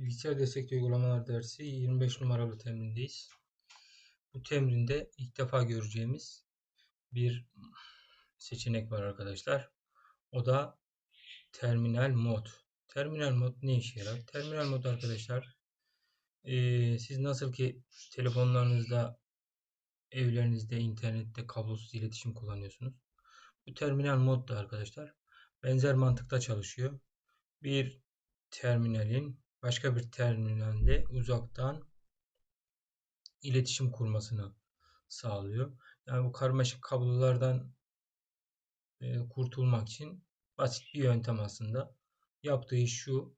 Bilgisayar destekli uygulamalar dersi 25 numaralı temrindeyiz. Bu temrinde ilk defa göreceğimiz bir seçenek var arkadaşlar. O da terminal mod. Terminal mod ne işe yarar? Terminal mod arkadaşlar e, siz nasıl ki telefonlarınızda evlerinizde internette kablosuz iletişim kullanıyorsunuz. Bu terminal mod da arkadaşlar benzer mantıkta çalışıyor. Bir terminalin başka bir terminalle uzaktan iletişim kurmasını sağlıyor. Yani bu karmaşık kablolardan e, kurtulmak için basit bir yöntem aslında. Yaptığı iş şu.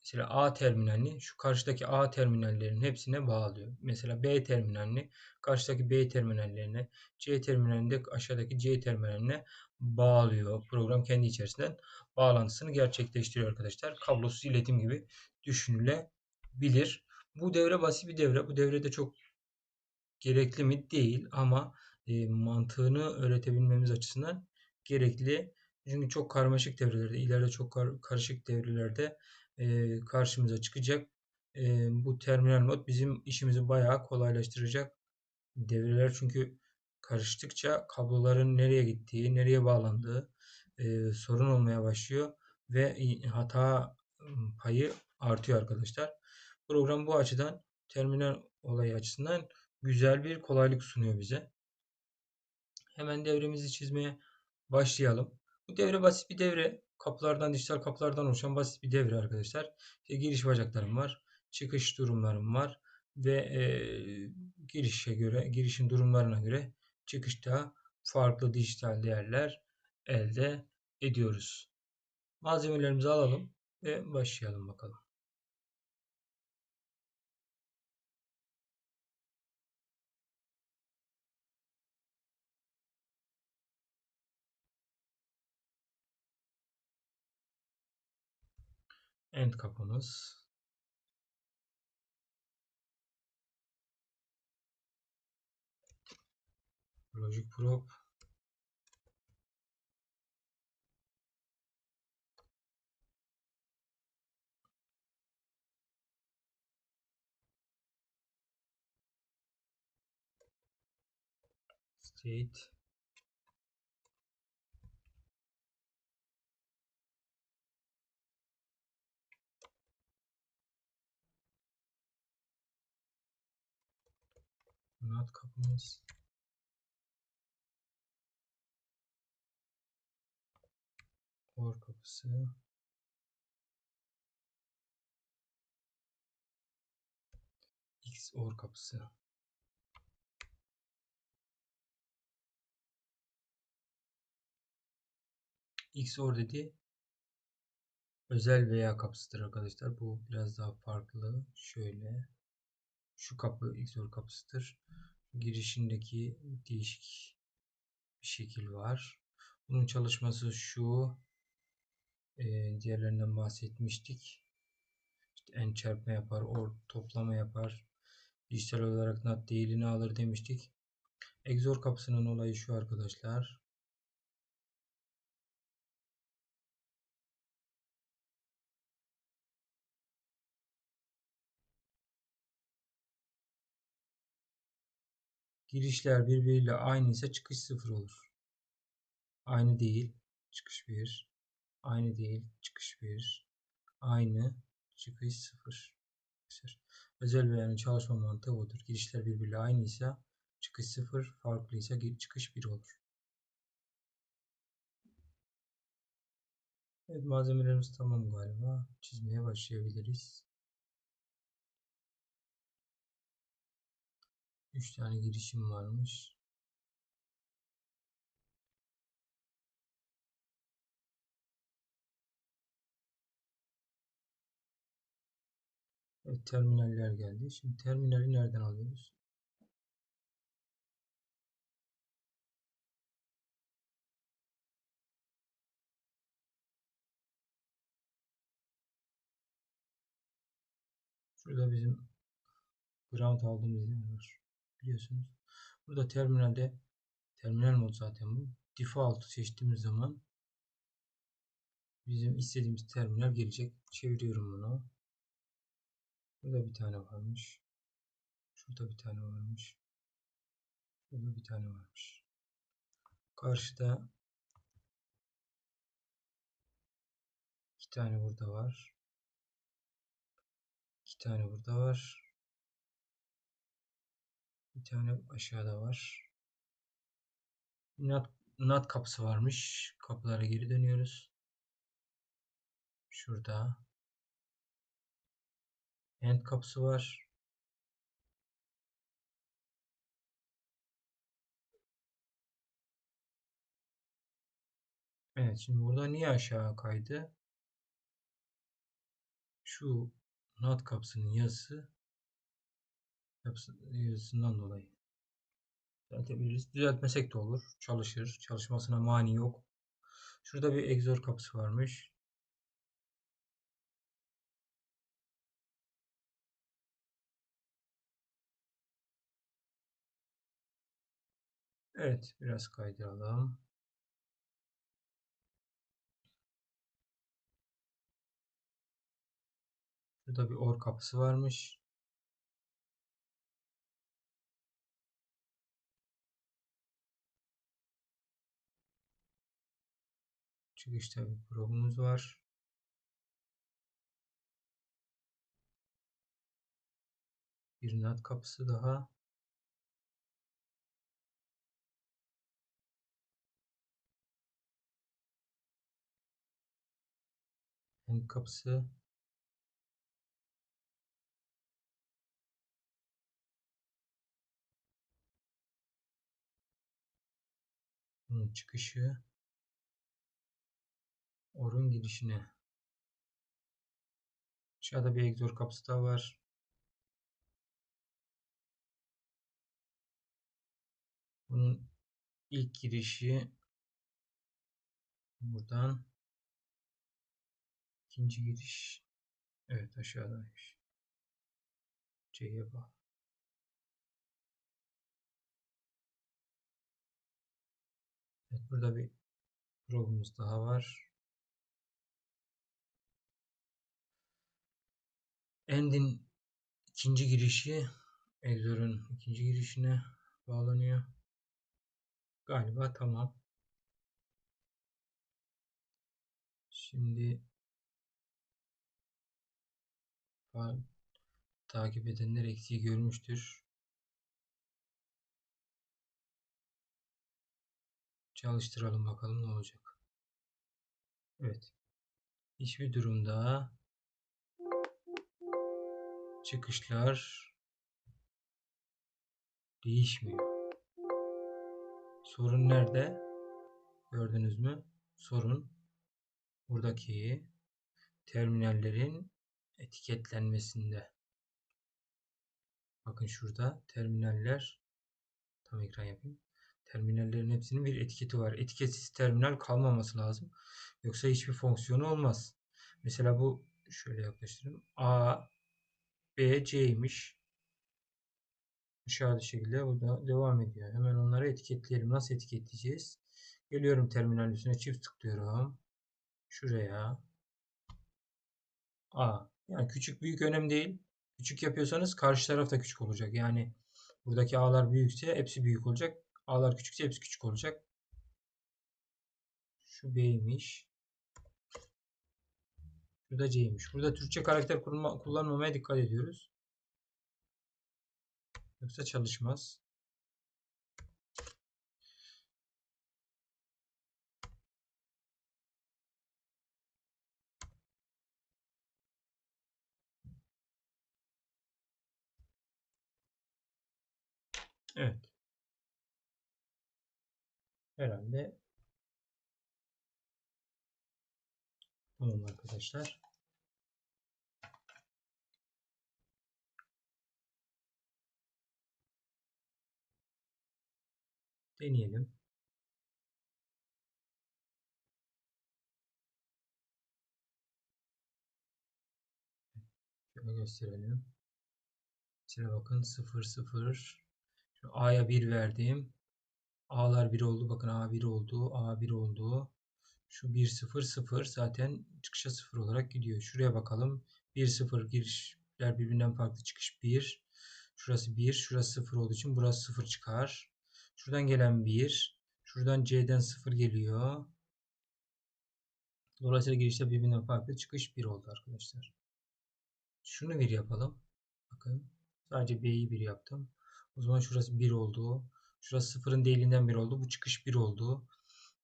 Mesela A terminalini şu karşıdaki A terminallerin hepsine bağlıyor. Mesela B terminalini karşıdaki B terminallerine, C terminalini de aşağıdaki C terminaline bağlıyor. Program kendi içerisinden bağlantısını gerçekleştiriyor arkadaşlar. Kablosuz iletim gibi düşünülebilir. Bu devre basit bir devre. Bu devrede çok gerekli mi? Değil ama e, mantığını öğretebilmemiz açısından gerekli. Çünkü çok karmaşık devrelerde, ileride çok kar, karışık devrelerde e, karşımıza çıkacak. E, bu terminal mod bizim işimizi bayağı kolaylaştıracak devreler çünkü karıştıkça kabloların nereye gittiği, nereye bağlandığı e, sorun olmaya başlıyor ve hata payı artıyor arkadaşlar. Program bu açıdan terminal olayı açısından güzel bir kolaylık sunuyor bize. Hemen devremizi çizmeye başlayalım. Bu devre basit bir devre. Kapılardan, dijital kapılardan oluşan basit bir devre arkadaşlar. İşte giriş bacaklarım var. Çıkış durumlarım var. Ve e, girişe göre, girişin durumlarına göre çıkışta farklı dijital değerler elde ediyoruz. Malzemelerimizi alalım ve başlayalım bakalım. End kapımız. Logic Prop. State. Not kapımız. Or kapısı. X or kapısı. X or dedi özel veya kapısıdır arkadaşlar. Bu biraz daha farklı. Şöyle şu kapı XOR kapısıdır. Girişindeki değişik bir şekil var. Bunun çalışması şu. Diğerlerinden bahsetmiştik. İşte en çarpma yapar, or toplama yapar. Dijital olarak not değilini alır demiştik. XOR kapısının olayı şu arkadaşlar. Girişler birbiriyle aynı ise çıkış sıfır olur. Aynı değil, çıkış bir. Aynı değil, çıkış bir. Aynı, çıkış sıfır. Özel veyanın çalışma mantığı budur. Girişler birbiriyle aynı ise çıkış sıfır, farklı ise çıkış bir olur. Evet malzemelerimiz tamam galiba. Çizmeye başlayabiliriz. 3 tane girişim varmış. Evet, terminaller geldi. Şimdi terminali nereden alıyoruz? Şurada bizim ground aldığımız yer var biliyorsunuz. Burada terminalde terminal mod zaten bu. Default seçtiğimiz zaman bizim istediğimiz terminal gelecek. Çeviriyorum bunu. Burada bir tane varmış. Şurada bir tane varmış. Şurada bir tane varmış. Karşıda iki tane burada var. İki tane burada var. Bir tane aşağıda var. Nat, nat kapısı varmış. Kapılara geri dönüyoruz. Şurada. End kapısı var. Evet şimdi burada niye aşağı kaydı? Şu nat kapısının yazısı yazısından dolayı. Düzeltebiliriz. Düzeltmesek de olur. Çalışır. Çalışmasına mani yok. Şurada bir egzor kapısı varmış. Evet. Biraz kaydıralım. Şurada bir or kapısı varmış. Çıkışta bir probumuz var. Bir nat kapısı daha. End kapısı. Bunun çıkışı. Orun girişine. Aşağıda bir egzor kapısı daha var. Bunun ilk girişi buradan. İkinci giriş. Evet aşağıdaymış. C'ye bağlı. Evet burada bir probumuz daha var. End'in ikinci girişi Exor'un ikinci girişine bağlanıyor. Galiba tamam. Şimdi takip edenler eksiği görmüştür. Çalıştıralım bakalım ne olacak. Evet. Hiçbir durumda çıkışlar değişmiyor. Sorun nerede? Gördünüz mü? Sorun buradaki terminallerin etiketlenmesinde. Bakın şurada terminaller tam ekran yapayım. Terminallerin hepsinin bir etiketi var. Etiketsiz terminal kalmaması lazım. Yoksa hiçbir fonksiyonu olmaz. Mesela bu şöyle yaklaştırayım. A, B, C'ymiş. Aşağıda şekilde burada devam ediyor. Hemen onları etiketleyelim. Nasıl etiketleyeceğiz? Geliyorum terminal üstüne çift tıklıyorum. Şuraya. A. Yani küçük büyük önemli değil. Küçük yapıyorsanız karşı taraf da küçük olacak. Yani buradaki A'lar büyükse hepsi büyük olacak. A'lar küçükse hepsi küçük olacak. Şu B'ymiş. Şurada C'ymiş. Burada Türkçe karakter kullanmamaya dikkat ediyoruz. Yoksa çalışmaz. Evet. Herhalde tamam arkadaşlar. Deneyelim. Şöyle gösterelim. Mesela bakın 0 0 A'ya 1 verdim. A'lar 1 oldu. Bakın A 1 oldu. A 1 oldu. Şu 1 0 0 zaten çıkışa 0 olarak gidiyor. Şuraya bakalım. 1 0 giriş girişler birbirinden farklı çıkış 1. Şurası 1. Şurası 0 olduğu için burası 0 çıkar. Şuradan gelen 1. Şuradan C'den 0 geliyor. Dolayısıyla girişler birbirinden farklı çıkış 1 oldu arkadaşlar. Şunu bir yapalım. Bakın sadece B'yi bir yaptım. O zaman şurası 1 oldu. Şurası 0'ın değilinden 1 oldu. Bu çıkış 1 oldu.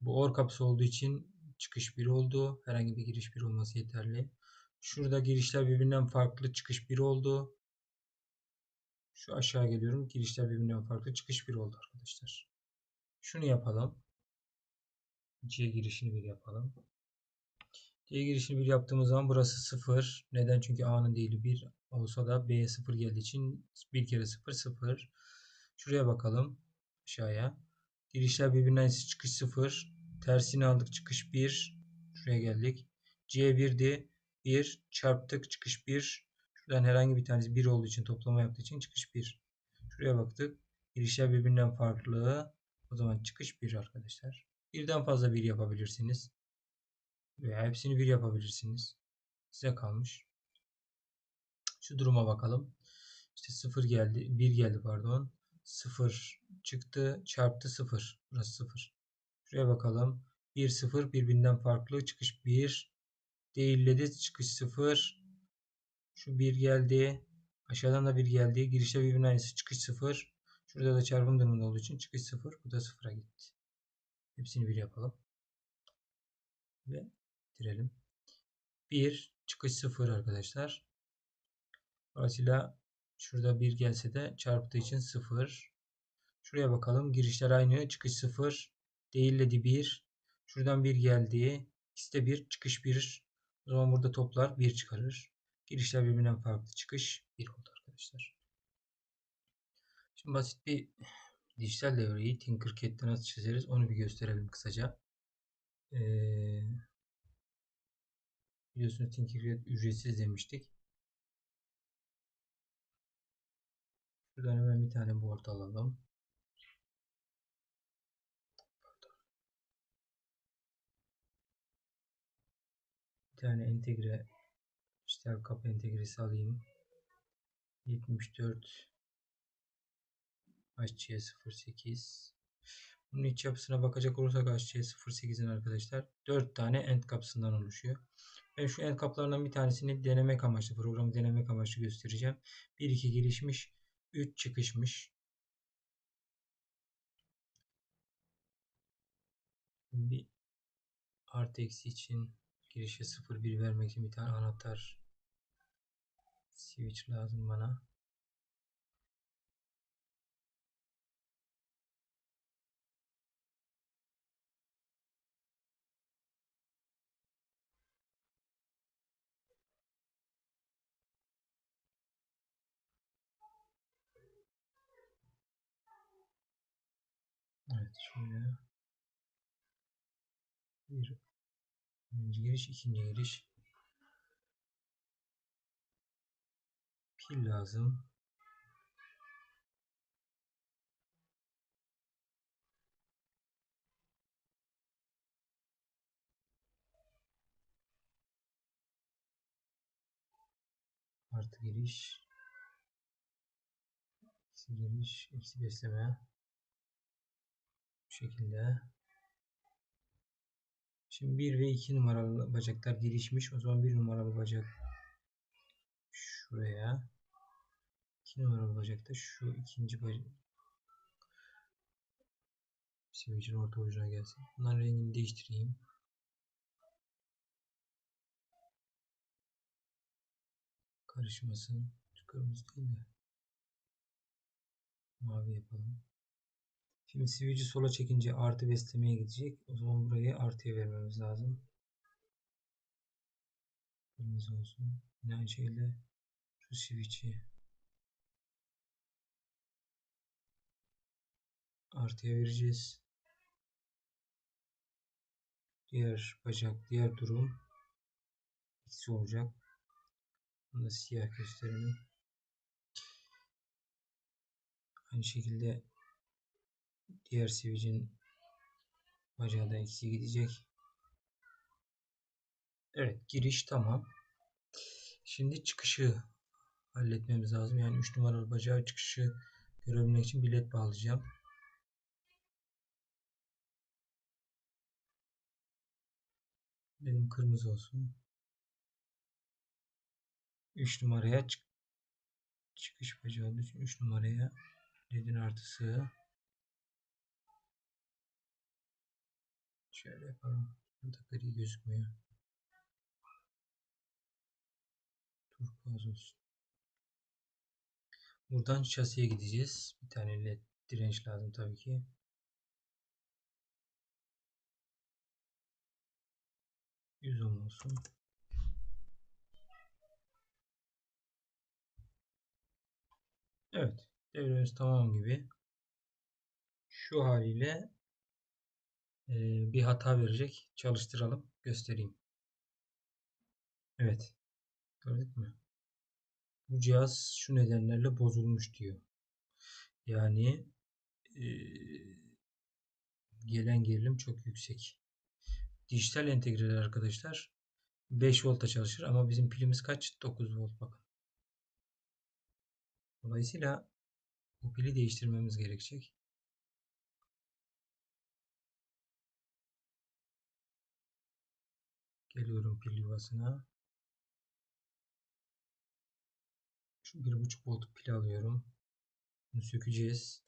Bu OR kapısı olduğu için çıkış 1 oldu. Herhangi bir giriş 1 olması yeterli. Şurada girişler birbirinden farklı çıkış 1 oldu. Şu aşağı geliyorum. Girişler birbirinden farklı çıkış 1 oldu arkadaşlar. Şunu yapalım. C girişini bir yapalım. C girişini bir yaptığımız zaman burası 0. Neden? Çünkü A'nın değili 1 olsa da B'ye 0 geldiği için 1 kere 0 0. Şuraya bakalım. Aşağıya. Girişler birbirinden çıkış 0. Tersini aldık çıkış 1. Şuraya geldik. C1'di. 1 çarptık çıkış 1. Şuradan herhangi bir tanesi 1 olduğu için toplama yaptığı için çıkış 1. Şuraya baktık. Girişler birbirinden farklı. O zaman çıkış 1 arkadaşlar. Birden fazla 1 yapabilirsiniz. Veya hepsini 1 yapabilirsiniz. Size kalmış. Şu duruma bakalım. İşte 0 geldi. 1 geldi pardon. 0 çıktı. Çarptı 0. Burası 0. Şuraya bakalım. 1 0 birbirinden farklı. Çıkış 1. Değilledi. Çıkış 0. Şu 1 geldi. Aşağıdan da 1 geldi. Girişte birbirinin aynısı. Çıkış 0. Şurada da çarpım durumunda olduğu için çıkış 0. Bu da 0'a gitti. Hepsini 1 yapalım. Ve bitirelim. 1 çıkış 0 arkadaşlar. Dolayısıyla şurada 1 gelse de çarptığı için 0. Şuraya bakalım. Girişler aynı. Çıkış 0. Değilledi 1. Şuradan 1 geldi. De 1. Çıkış 1. O zaman burada toplar 1 çıkarır. Girişler birbirinden farklı. Çıkış 1 oldu arkadaşlar. Şimdi basit bir dijital devreyi Tinkercad'de nasıl çizeriz onu bir gösterelim kısaca. Ee, biliyorsunuz Tinkercad ücretsiz demiştik. Şuradan hemen bir tane board alalım. Bir tane entegre işte kapı entegresi alayım. 74 HC08 bunun iç yapısına bakacak olursak HC08'in arkadaşlar 4 tane end kapısından oluşuyor. Ben şu end kaplarından bir tanesini denemek amaçlı, programı denemek amaçlı göstereceğim. 1-2 gelişmiş, 3 çıkışmış. Bir artı eksi için girişe 0-1 vermek için bir tane anahtar switch lazım bana. Şöyle. Bir birinci giriş, ikinci giriş. Pil lazım. Artı giriş. Eksi giriş, eksi besleme. Bu şekilde. Şimdi 1 ve 2 numaralı bacaklar gelişmiş. O zaman 1 numaralı bacak şuraya. 2 numaralı bacakta şu ikinci bacak Switch'in orta ucuna gelsin. Bunların rengini değiştireyim. Karışmasın. Kırmızı değil de mavi yapalım. Şimdi switch'i sola çekince artı beslemeye gidecek. O zaman burayı artıya vermemiz lazım. Kırmızı olsun. Yine aynı şekilde şu switch'i artıya vereceğiz. Diğer bacak, diğer durum eksi olacak. Bunu siyah gösterelim. Aynı şekilde diğer switch'in bacağı da eksi gidecek. Evet giriş tamam. Şimdi çıkışı halletmemiz lazım. Yani 3 numaralı bacağı çıkışı görebilmek için bilet bağlayacağım. Dedim kırmızı olsun. 3 numaraya çık çıkış bacağı olduğu için 3 numaraya ledin artısı şöyle yapalım. Burada gri gözükmüyor. Turkuaz olsun. Buradan şasiye gideceğiz. Bir tane led direnç lazım tabii ki. Yüz olsun. Evet. Devremiz tamam gibi. Şu haliyle bir hata verecek. Çalıştıralım. Göstereyim. Evet. Gördük mü? Bu cihaz şu nedenlerle bozulmuş diyor. Yani e, gelen gerilim çok yüksek. Dijital entegreler arkadaşlar 5 volta çalışır ama bizim pilimiz kaç? 9 volt bakın. Dolayısıyla bu pili değiştirmemiz gerekecek. Geliyorum pil yuvasına. Şu 1.5 volt pil alıyorum. Bunu sökeceğiz.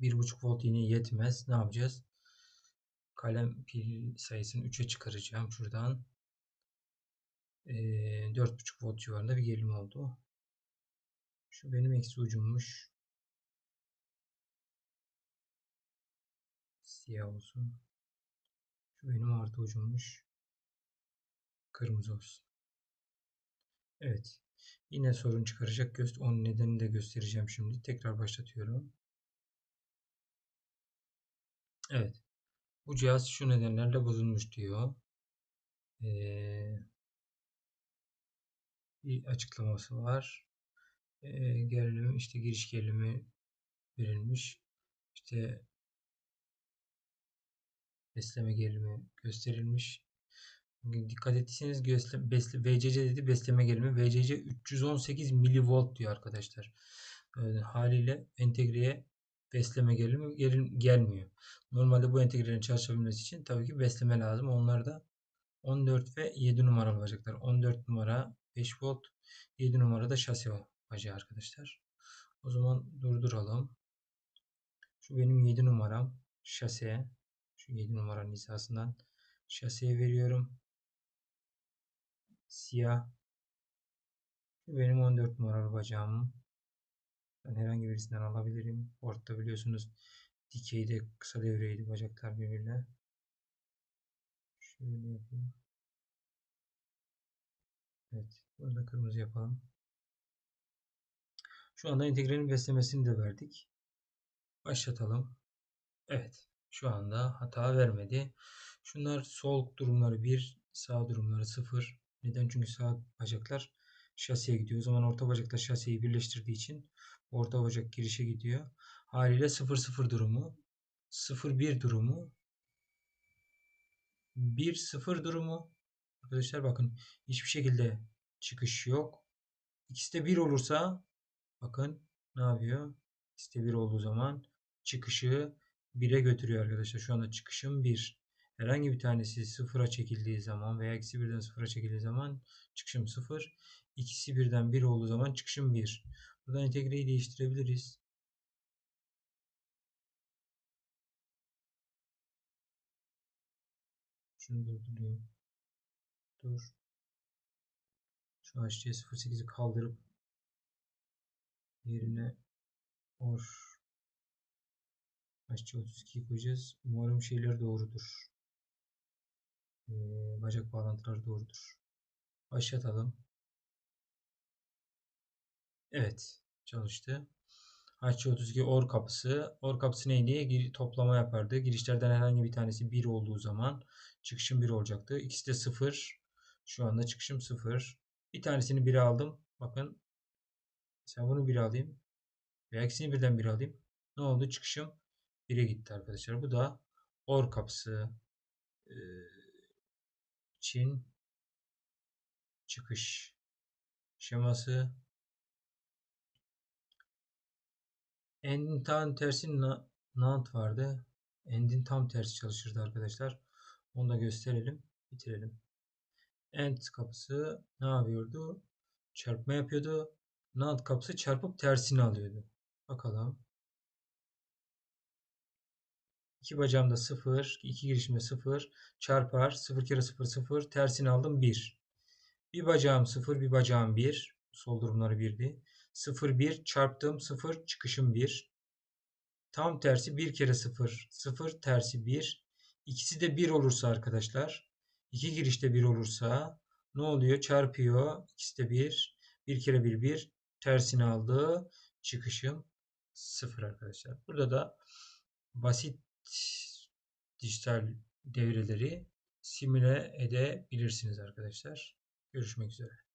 1.5 volt yine yetmez. Ne yapacağız? Kalem pil sayısını 3'e çıkaracağım şuradan. Ee, 4.5 volt civarında bir gerilim oldu. Şu benim eksi ucummuş. Siyah olsun. Benim artı ucummuş. Kırmızı olsun. Evet. Yine sorun çıkaracak. Onun nedenini de göstereceğim şimdi. Tekrar başlatıyorum. Evet. Bu cihaz şu nedenlerle bozulmuş diyor. Ee, bir açıklaması var. Ee, gerilim işte giriş gerilimi verilmiş. İşte besleme gerilimi gösterilmiş. Dikkat ettiyseniz besle, VCC dedi besleme gerilimi. VCC 318 milivolt diyor arkadaşlar. Yani haliyle entegreye besleme gerilimi gerim, gelmiyor. Normalde bu entegrenin çalışabilmesi için tabii ki besleme lazım. Onlar da 14 ve 7 numaralı bacaklar. 14 numara 5 volt, 7 numara da şasi bacağı arkadaşlar. O zaman durduralım. Şu benim 7 numaram şase. Şu 7 numaranın hizasından şaseye veriyorum. Siyah. Şu benim 14 numaralı bacağım. Ben herhangi birisinden alabilirim. Ortada biliyorsunuz dikeyde kısa devreydi bacaklar birbirine. Şöyle yapayım. Evet. Bunu da kırmızı yapalım. Şu anda entegrenin beslemesini de verdik. Başlatalım. Evet. Şu anda hata vermedi. Şunlar sol durumları 1, sağ durumları 0. Neden? Çünkü sağ bacaklar şasiye gidiyor. O zaman orta bacakla şasiyi birleştirdiği için orta bacak girişe gidiyor. Haliyle 0-0 durumu, 0-1 durumu, 1-0 durumu. Arkadaşlar bakın hiçbir şekilde çıkış yok. İkisi de 1 olursa bakın ne yapıyor? İkisi de 1 olduğu zaman çıkışı 1'e götürüyor arkadaşlar. Şu anda çıkışım 1. Herhangi bir tanesi sıfıra çekildiği zaman veya eksi birden sıfıra çekildiği zaman çıkışım sıfır. İkisi birden bir olduğu zaman çıkışım bir. Buradan entegreyi değiştirebiliriz. Şunu durduruyorum. Dur. Şu HC08'i kaldırıp yerine or HC32'yi koyacağız. Umarım şeyler doğrudur. Ee, bacak bağlantıları doğrudur. Başlatalım. Evet çalıştı. HC32 OR kapısı. OR kapısı neydi? Toplama yapardı. Girişlerden herhangi bir tanesi 1 olduğu zaman çıkışım 1 olacaktı. İkisi de 0. Şu anda çıkışım 0. Bir tanesini 1'e aldım. Bakın. Mesela bunu 1'e alayım. Veya ikisini birden 1'e alayım. Ne oldu? Çıkışım 1'e gitti arkadaşlar. Bu da OR kapısı için çıkış şeması. End'in tam tersi na- NAND vardı. End'in tam tersi çalışırdı arkadaşlar. Onu da gösterelim. Bitirelim. End kapısı ne yapıyordu? Çarpma yapıyordu. NAND kapısı çarpıp tersini alıyordu. Bakalım. İki bacağımda 0, iki girişimde 0 çarpar 0 kere 0 0 tersini aldım 1. Bir bacağım 0, bir bacağım 1. Sol durumları 1'di. 0 1 çarptım 0 çıkışım 1. Tam tersi 1 kere 0 0 tersi 1. İkisi de 1 olursa arkadaşlar iki girişte 1 olursa ne oluyor? Çarpıyor. İkisi de 1. 1 kere 1 1 tersini aldı. Çıkışım 0 arkadaşlar. Burada da basit dijital devreleri simüle edebilirsiniz arkadaşlar. Görüşmek üzere.